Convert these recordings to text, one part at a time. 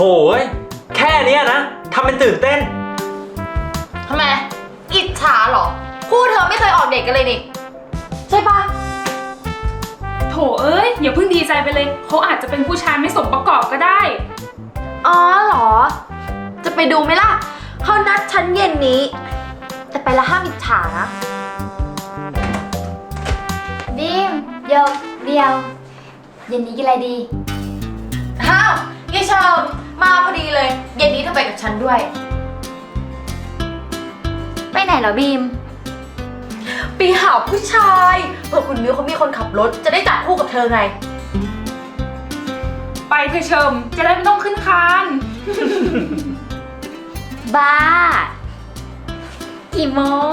เอ้ยแค่เนี้ยนะทำเป็นตื่นเต้น ทำไม อิจฉาเหรอ คู่เธอไม่เคยออกเด็กกันเลยนี่ ใช่ปะโถเอ้ยอย่าเพิ่งดีใจไปเลย เขาอาจจะเป็นผู้ชายไม่สมประกอบก็ได้ อ๋อเหรอ จะไปดูไหมล่ะ เขานัดฉันเย็นนี้ แต่ไปละห้ามอิจฉานะ บีมโยกเดียว เย็นนี้กินอะไรดี อ้าวยี่เชม มาพอดีเลย เย็นนี้เธอไปกับฉันด้วย ไปไหนเหรอบีมไปหาผู้ชายเผื่อคุณมิวเขามีคนขับรถ จะได้จับคู่กับเธอไง ไปเธอะเชิม จะได้ไม่ต้องขึ้นคานบ้า กี่โมง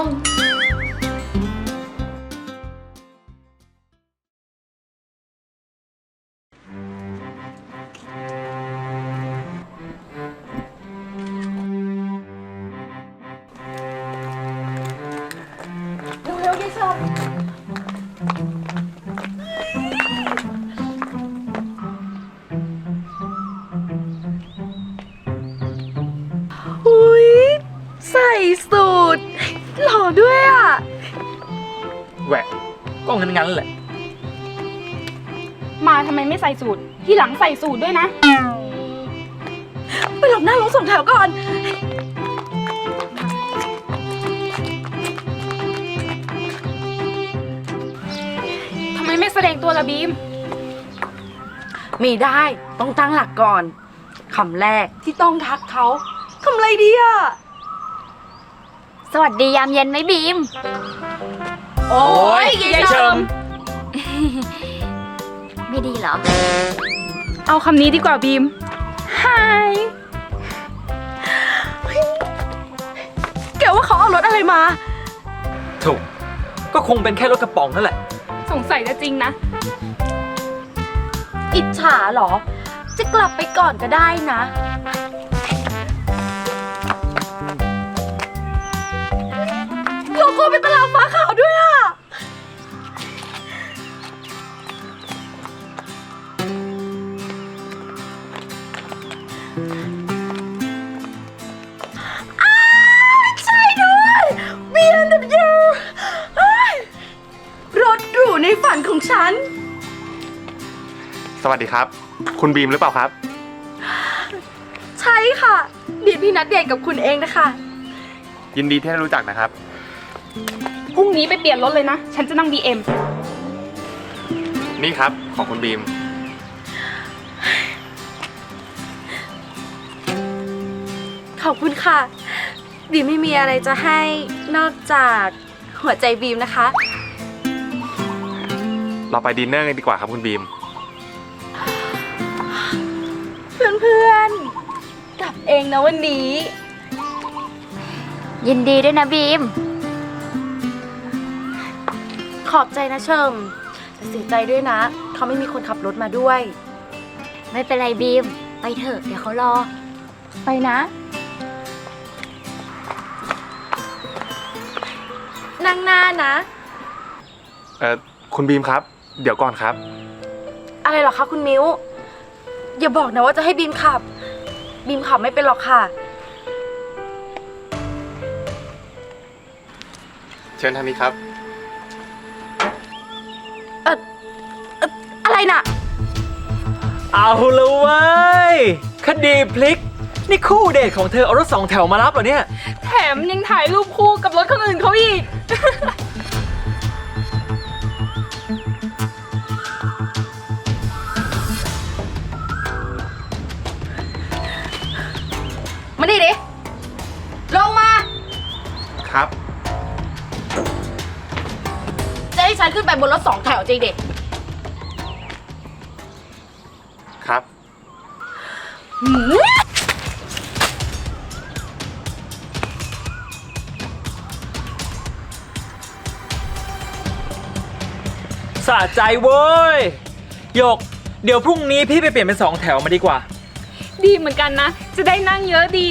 ส่สูตรหล่อด้วยอะ แหวะก็งั้นงั้นๆแหละ มาทำไมไม่ใส่สูตร ที่หลังใส่สูตรด้วยนะ ไปหลบหน้ารถสองแถวก่อน ทำไมไม่แสดงตัวละบีม มีได้ต้องตั้งหลักก่อนคำแรกที่ต้องทักเขาคำอะไรดีอะ สวัสดียามเย็นไหมบีม โอ้ยยายเชิม ไม่ดีเหรอ เอาคำนี้ดีกว่าบีม Hi แกว่าเขาเอารถอะไรมา ถูก ก็คงเป็นแค่รถกระป๋องนั่นแหละ สงสัยจะจริงนะ อิจฉาเหรอ จะกลับไปก่อนก็ได้นะ ครับ คุณบีมหรือเปล่าครับ ใช่ค่ะบีมพี่นัดเดทกับคุณเองนะคะ ยินดีที่ได้รู้จักนะครับ พรุ่งนี้ไปเปลี่ยนรถเลยนะ ฉันจะนั่ง BM นี่ครับของคุณบีม ขอบคุณค่ะ บีมไม่มีอะไรจะให้นอกจากหัวใจบีมนะคะ เราไปดินเนอร์กันดีกว่าครับคุณบีม เพื่อนๆกลับเองนะวันนี้ ยินดีด้วยนะบีม ขอบใจนะเชิมแต่เสียใจด้วยนะ เขาไม่มีคนขับรถมาด้วย ไม่เป็นไรบีม ไปเถอะ เดี๋ยวเขารอ ไปนะ นั่งหน้านะ เอ่อคุณบีมครับ เดี๋ยวก่อนครับ อะไรเหรอคะคุณมิ้ว อย่าบอกนะว่าจะให้บีมขับ บีมขับไม่เป็นหรอกค่ะ เชิญทางนี้ครับ เออเอ่ออะไรน่ะ เอาละเว้ย คดีพลิก นี่คู่เดทของเธอเอารถสองแถวมารับเหรอเนี่ย แถมยังถ่ายรูปคู่กับรถคนอื่นเขาอีก บนรถสองแถวจริงเด็กครับสะใจเว้ยหยก เดี๋ยวพรุ่งนี้พี่ไปเปลี่ยนเป็นสองแถวมาดีกว่า ดีเหมือนกันนะ จะได้นั่งเยอะดี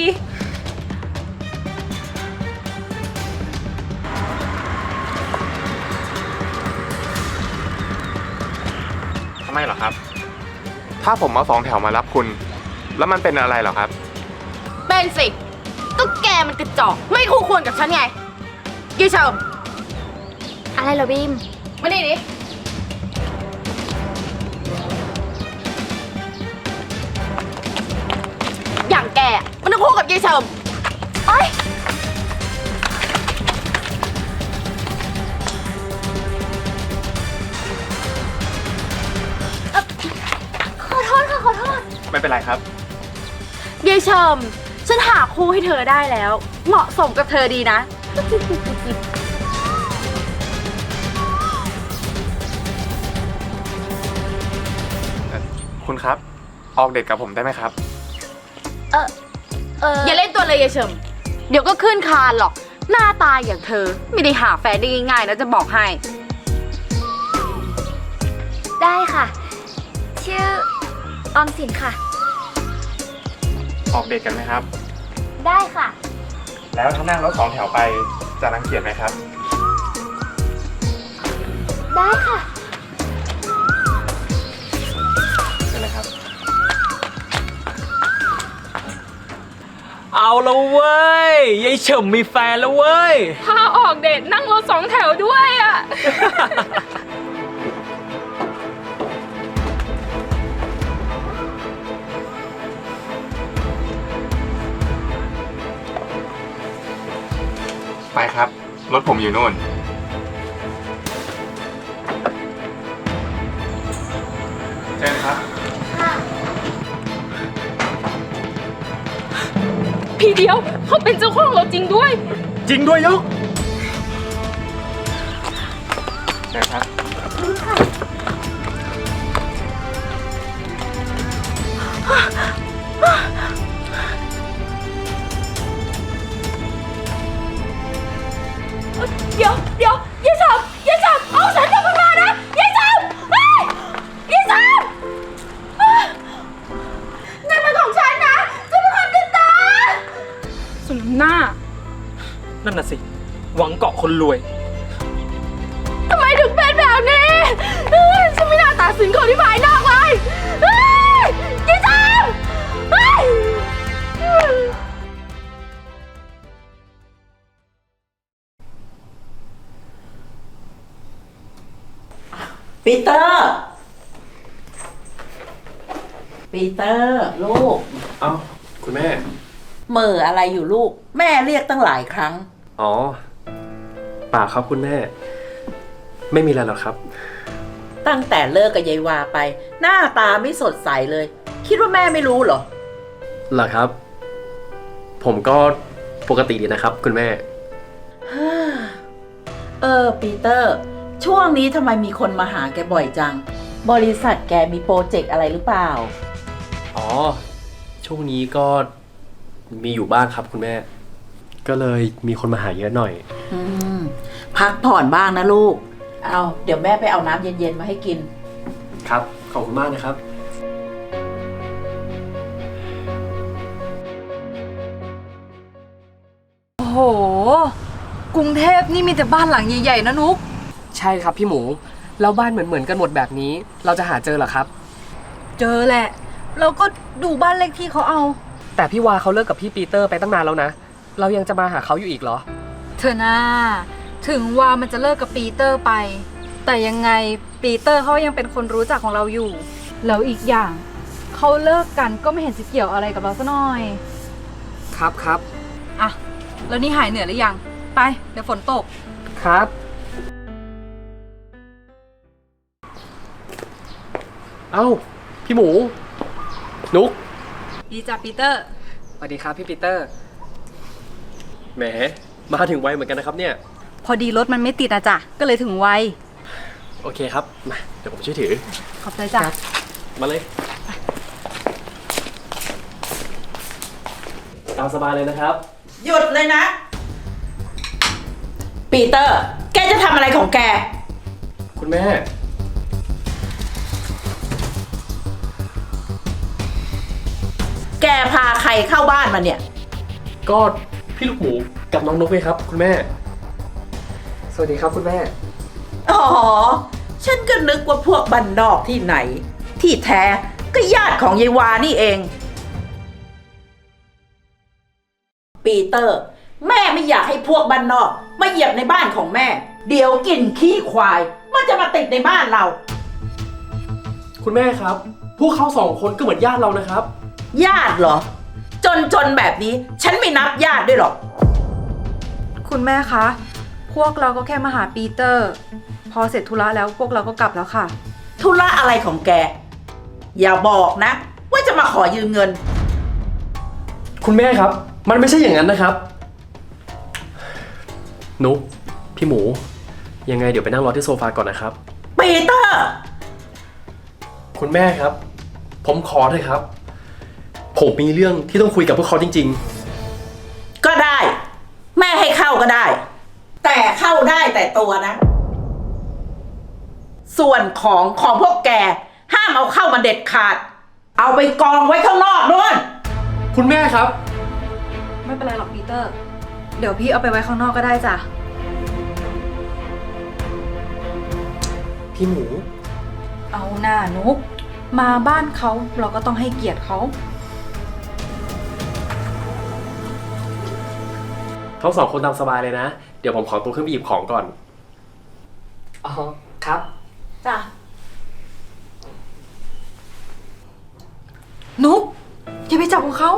ไมเหรอครับ ถ้าผมเอาสองแถวมารับคุณ แล้วมันเป็นอะไรเหรอครับ เป็นสิ ก็แกมันกระจอก ไม่คู่ควรกับฉันไงยีเฉิมอะไรเหรอบีม มานี่ดิอย่างแกอะมันต้องคู่กับยีเฉิมโอ๊ย เป็นไรครับยีเฉิมฉันหาคู่ให้เธอได้แล้ว เหมาะสมกับเธอดีนะ คุณครับ ออกเดทกับผมได้ไหมครับ เออเอออย่าเล่นตัวเลยยายเฉิมเดี๋ยวก็ขึ้นคานหรอก หน้าตาอย่างเธอ ไม่ได้หาแฟนได้ง่ายๆนะจะบอกให้ ได้ค่ะ ชื่อออมสินค่ะ ออกเดทกันไหมครับ ได้ค่ะ แล้วถ้านั่งรถสองแถวไปจะรังเกียจไหมครับ ได้ค่ะ เป็นไรครับ เอาแล้วเว้ยยายเฉิมมีแฟนแล้วเว้ย พาออกเดทนั่งรถสองแถวด้วยอะ ไปครับ รถผมอยู่นู่นเชิญครับ พี่เดียวเขาเป็นเจ้าของรถจริงด้วย จริงด้วยยกเชิญครับ รวย ทำไมถึงเป็นแบบนี้เฮ้ยฉันไม่น่าตัดสินคนที่ภายนอกเลยเฮ้ยยี่สามเฮ้ยปีเตอร์ ปีเตอร์ ลูก เอ้า คุณแม่ เหม่ออะไรอยู่ลูก แม่เรียกตั้งหลายครั้ง อ๋อเปล่าครับคุณแม่ ไม่มีอะไรหรอกครับ ตั้งแต่เลิกกับยายวาไป หน้าตาไม่สดใสเลย คิดว่าแม่ไม่รู้เหรอ เหรอครับ ผมก็ปกติดีนะครับ คุณแม่ เออ ปีเตอร์ ช่วงนี้ทำไมมีคนมาหาแกบ่อยจัง บริษัทแกมีโปรเจกต์อะไรหรือเปล่า อ๋อ ช่วงนี้ก็มีอยู่บ้างครับคุณแม่ ก็เลยมีคนมาหาเยอะหน่อย อืม พักผ่อนบ้างนะลูก เอาเดี๋ยวแม่ไปเอาน้ำเย็นๆมาให้กิน ครับ ขอบคุณมากนะครับ โอ้โห กรุงเทพนี่มีแต่บ้านหลังใหญ่ๆนะนุก ใช่ครับพี่หมู แล้วบ้านเหมือนเหมือนๆกันหมดแบบนี้ เราจะหาเจอเหรอครับ เจอแหละ เราก็ดูบ้านเลขที่เขาเอา แต่พี่วาเขาเลิกกับพี่ปีเตอร์ไปตั้งนานแล้วนะ เรายังจะมาหาเขาอยู่อีกเหรอ เธอหน้า ถึงว่ามันจะเลิกกับปีเตอร์ไป แต่ยังไงปีเตอร์เขายังเป็นคนรู้จักของเราอยู่ แล้วอีกอย่างเขาเลิกกันก็ไม่เห็นจะเกี่ยวอะไรกับเราซะหน่อย ครับครับอะ แล้วนี่หายเหนื่อยหรือยัง ไป เดี๋ยวฝนตก ครับ เอ้า พี่หมู นุกดีจ้ะปีเตอร์ สวัสดีครับพี่ปีเตอร์ แหม มาถึงไวเหมือนกันนะครับเนี่ย พอดีรถมันไม่ติดอะจ้ะ ก็เลยถึงไว โอเคครับ มา เดี๋ยวผมช่วยถือ ขอบใจจ้ะ มาเลย ตามสบายเลยนะครับ หยุดเลยนะ ปีเตอร์ แกจะทำอะไรของแก คุณแม่ แกพาใครเข้าบ้านมาเนี่ย ก็พี่ลูกหมูกับน้องนกเลยครับ คุณแม่ส วัสดีครับคุณแม่ อ๋อ ฉันก็นึกว่าพวกบันนอกที่ไหน ที่แท้ก็ญาติของยายวานี่เอง ปีเตอร์ แม่ไม่อยากให้พวกบ้านนอก มาเหยียบในบ้านของแม่ เดี๋ยวกลิ่นขี้ควาย มันจะมาติดในบ้านเรา คุณแม่ครับ พวกเขาสองคนก็เหมือนญาติเรานะครับ ญาติเหรอ จนจนๆแบบนี้ ฉันไม่นับญาติด้วยหรอก คุณแม่คะพ วกเราก็แค่มาหาปีเตอร์ พอเสร็จธุระแล้วพวกเราก็กลับแล้วค่ะ ธุระอะไรของแก อย่าบอกนะ ว่าจะมาขอยืมเงิน คุณแม่ครับ มันไม่ใช่อย่างนั้นนะครับ นุกพี่หมู ยังไงเดี๋ยวไปนั่งรอที่โซฟาก่อนนะครับ ปีเตอร์ คุณแม่ครับ ผมขอเถอะครับ ผมมีเรื่องที่ต้องคุยกับพวกเขาจริง ก็ได้ แม่ให้เข้าก็ได้ แต่เข้าได้แต่ตัวนะ ส่วนของของพวกแก ห้ามเอาเข้ามาเด็ดขาด เอาไปกองไว้ข้างนอกด้วยๆคุณแม่ครับ ไม่เป็นไรหรอกปีเตอร์ เดี๋ยวพี่เอาไปไว้ข้างนอกก็ได้จ้ะ พี่หมู เอาหน้านุก มาบ้านเขาเราก็ต้องให้เกียรติเขา ทั้งสองคนตามสบายเลยนะเดี๋ยวผมขอตัวขึ้นไปหยิบของก่อน อ๋อครับ จ้ะ นุกอย่าไปจับของเขา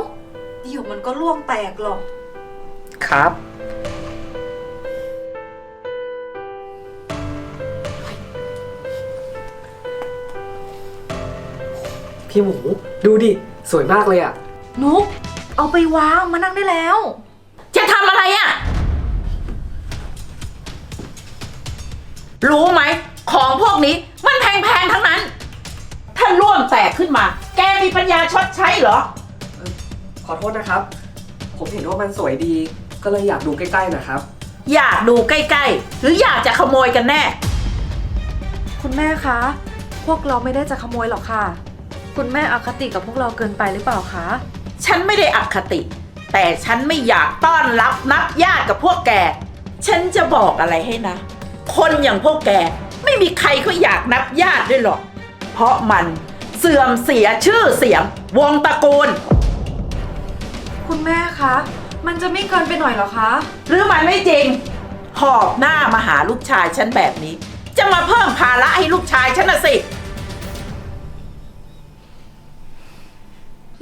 เดี๋ยวมันก็ล่วงแตกหรอก ครับ พี่หมูดูดิ สวยมากเลยอะ นุกเอาไปวางมานั่งได้แล้ว จะทำอะไรอะ่ รู้ไหม ของพวกนี้มันแพงๆ ทั้งนั้น ถ้าร่วงแตกขึ้นมา แกมีปัญญาชดใช้เหรอ ขอโทษนะครับ ผมเห็นว่ามันสวยดี ก็เลยอยากดูใกล้ๆนะครับ อยากดูใกล้ๆ หรืออยากจะขโมยกันแน่ คุณแม่คะ พวกเราไม่ได้จะขโมยหรอกค่ะ คุณแม่อคติกับพวกเราเกินไปหรือเปล่าคะ ฉันไม่ได้อคติ แต่ฉันไม่อยากต้อนรับนับญาติกับพวกแก ฉันจะบอกอะไรให้นะ คนอย่างพวกแก ไม่มีใครเขาอยากนับญาติด้วยหรอก เพราะมันเสื่อมเสียชื่อเสียง วงตระกูล คุณแม่คะ มันจะไม่เกินไปหน่อยเหรอคะ หรือมันไม่จริง หอบหน้ามาหาลูกชายฉันแบบนี้ จะมาเพิ่มภาระให้ลูกชายฉันนะสิ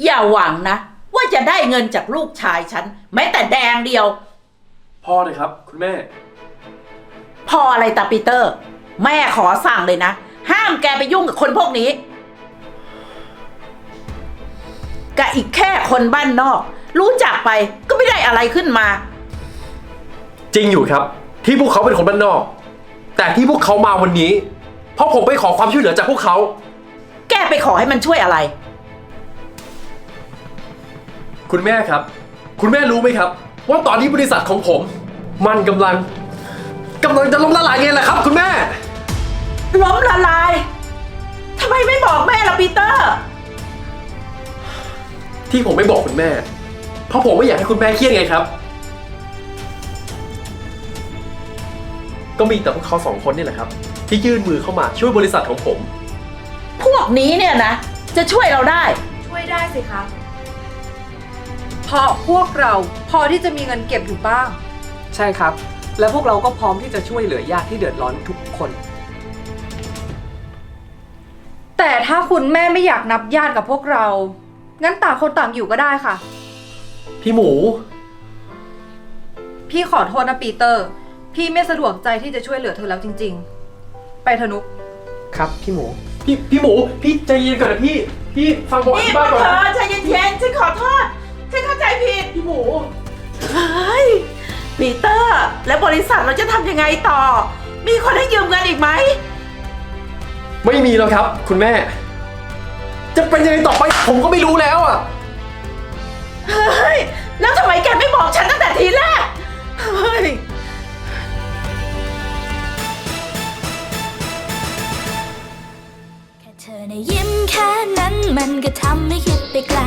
อย่าหวังนะ ว่าจะได้เงินจากลูกชายฉันแม้แต่แดงเดียวพ่อเลยครับ คุณแม่ พออะไรตาปีเตอร์ แม่ขอสั่งเลยนะ ห้ามแกไปยุ่งกับคนพวกนี้กับอีกแค่คนบ้านนอก รู้จักไปก็ไม่ได้อะไรขึ้นมา จริงอยู่ครับ ที่พวกเขาเป็นคนบ้านนอก แต่ที่พวกเขามาวันนี้ เพราะผมไปขอความช่วยเหลือจากพวกเขา แกไปขอให้มันช่วยอะไร คุณแม่ครับ คุณแม่รู้ไหมครับ ว่าตอนนี้บริษัทของผม มันกำลัง กำลังจะล้มละลายไงล่ะครับ คุณแม่ ล้มละลาย ทำไมไม่บอกแม่ล่ะปีเตอร์ ที่ผมไม่บอกคุณแม่ เพราะผมไม่อยากให้คุณแม่เครียดไงครับ ก็มีแต่พวกเขาสองคนนี่แหละครับ ที่ยื่นมือเข้ามาช่วยบริษัทของผม พวกนี้เนี่ยนะ จะช่วยเราได้ ช่วยได้สิคะเพราะพวกเราพอที่จะมีเงินเก็บอยู่บ้าง ใช่ครับ และพวกเราก็พร้อมที่จะช่วยเหลือญาติที่เดือดร้อนทุกคน แต่ถ้าคุณแม่ไม่อยากนับญาติกับพวกเรา งั้นต่างคนต่างอยู่ก็ได้ค่ะ พี่หมู พี่ขอโทษนะปีเตอร์ พี่ไม่สะดวกใจที่จะช่วยเหลือเธอแล้วจริง ๆ ไปเถอะนุก ครับพี่หมู พี่พี่หมู พี่ใจเย็นก่อนนะพี่ พี่ฟังผมอนี่ธิพวบายกก่อนเธนะอใจเย็นๆฉันขอโทษ ฉันเข้าใจผิด พี่หมู เฮ้ย ปีเตอร์ และบริษัทเราจะทำยังไงต่อ มีคนให้ยืมเงินอีกไหม ไม่มีแล้วครับ คุณแม่ จะเป็นยังไงต่อไป ผมก็ไม่รู้แล้วอะ เฮ้ย แล้วทำไมแกไม่บอกฉันตั้งแต่ทีแรก เฮ้ย แค่เธอนะยิ้มแค่นั้นมันก็ทำให้คิดไปไกล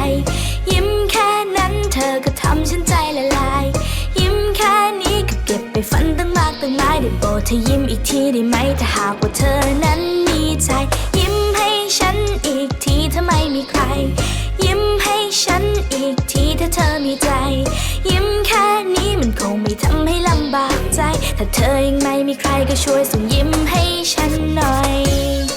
ยิ้มแค่นั้นเธอก็ทำฉันใจละลายยิ้ ได้โปรดเธอยิ้มอีกทีได้ไหมถ้าหากว่าเธอนั้นมีใจ ยิ้มให้ฉันอีกทีถ้าไม่มีใคร ยิ้มให้ฉันอีกทีถ้าเธอมีใจ ยิ้มแค่ทำให้ลำบากใจ ถ้าเธอยังไม่มีใครก็ช่วยส่งยิ้มให้ฉันหน่อย